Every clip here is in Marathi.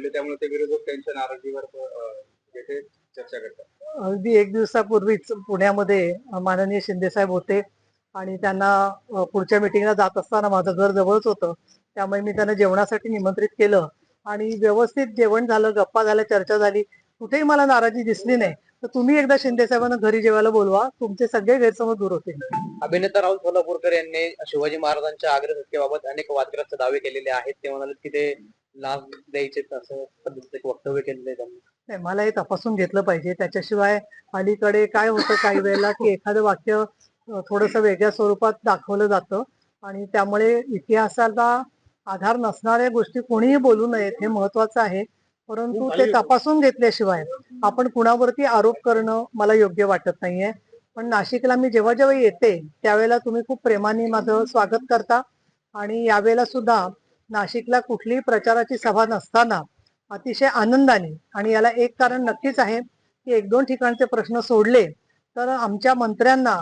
सोडले त्यामुळे ते विरोधक त्यांच्या नाराजीवर येथे चर्चा करतात. अगदी एक दिवसापूर्वीच पुण्यामध्ये माननीय शिंदेसाहेब होते आणि त्यांना पुढच्या मिटिंगला जात असताना माझं घर जवळच होतं. त्यामुळे मी त्यांना जेवणासाठी निमंत्रित केलं आणि व्यवस्थित जेवण झालं गप्पा झाल्या चर्चा झाली. कुठेही मला नाराजी दिसली नाही. तर तुम्ही एकदा शिंदे साहेबांना घरी जेवायला बोलवा. तुमचे सगळे गैरसमज दूर होतील. अभिनेता राहुल सोलापूरकर यांनी शिवाजी महाराजांच्या आग्रसत्तेबाबत अनेक वादग्रस्त दावे केलेले आहेत. ते म्हणाले की ते लाभ द्यायचे असं पद्धतीचं वक्तव्य केलेलं त्यांनी. नाही मला हे तपासून घेतलं पाहिजे. त्याच्याशिवाय अलीकडे काय होतं काही वेळेला की एखादं वाक्य थोडस वेगळ्या स्वरूपात दाखवलं जातं आणि त्यामुळे इतिहासाला आधार नसणाऱ्या गोष्टी कोणीही बोलू नयेत हे महत्वाचं आहे. परंतु ते तपासून घेतल्याशिवाय आपण कुणावरती आरोप करणं मला योग्य वाटत नाहीये. पण नाशिकला मी जेव्हा जेव्हा येते त्यावेळेला तुम्ही खूप प्रेमाने माझं स्वागत करता. आणि यावेळेला सुद्धा नाशिकला कुठलीही प्रचाराची सभा नसताना अतिशय आनंदाने आणि याला एक कारण नक्कीच आहे की एक दोन ठिकाणचे प्रश्न सोडले तर आमच्या मंत्र्यांना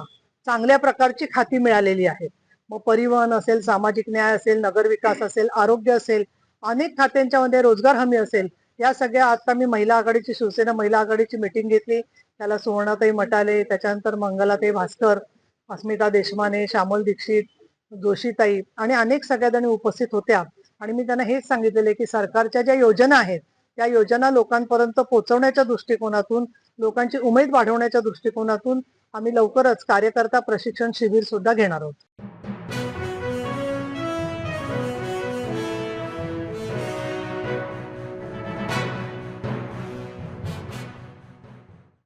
चांगल्या प्रकारची खाती मिळालेली आहेत. मग परिवहन असेल सामाजिक न्याय असेल नगरविकास असेल आरोग्य असेल अनेक खात्यांच्या मध्ये रोजगार हमी असेल या सगळ्या आता मी महिला आघाडीची शिवसेना महिला आघाडीची मिटिंग घेतली. त्याला सुवर्णाताई मटाले त्याच्यानंतर मंगलाताई भास्कर अस्मिता देशमाने श्यामल दीक्षित जोशीताई आणि अनेक सगळ्या जणी उपस्थित होत्या. आणि मी त्यांना हेच सांगितलेले की सरकारच्या ज्या योजना आहेत त्या योजना लोकांपर्यंत पोहोचवण्याच्या दृष्टिकोनातून लोकांची उमेद वाढवण्याच्या दृष्टिकोनातून आम्ही लवकरच कार्यकर्ता प्रशिक्षण शिबिर सुद्धा घेणार आहोत.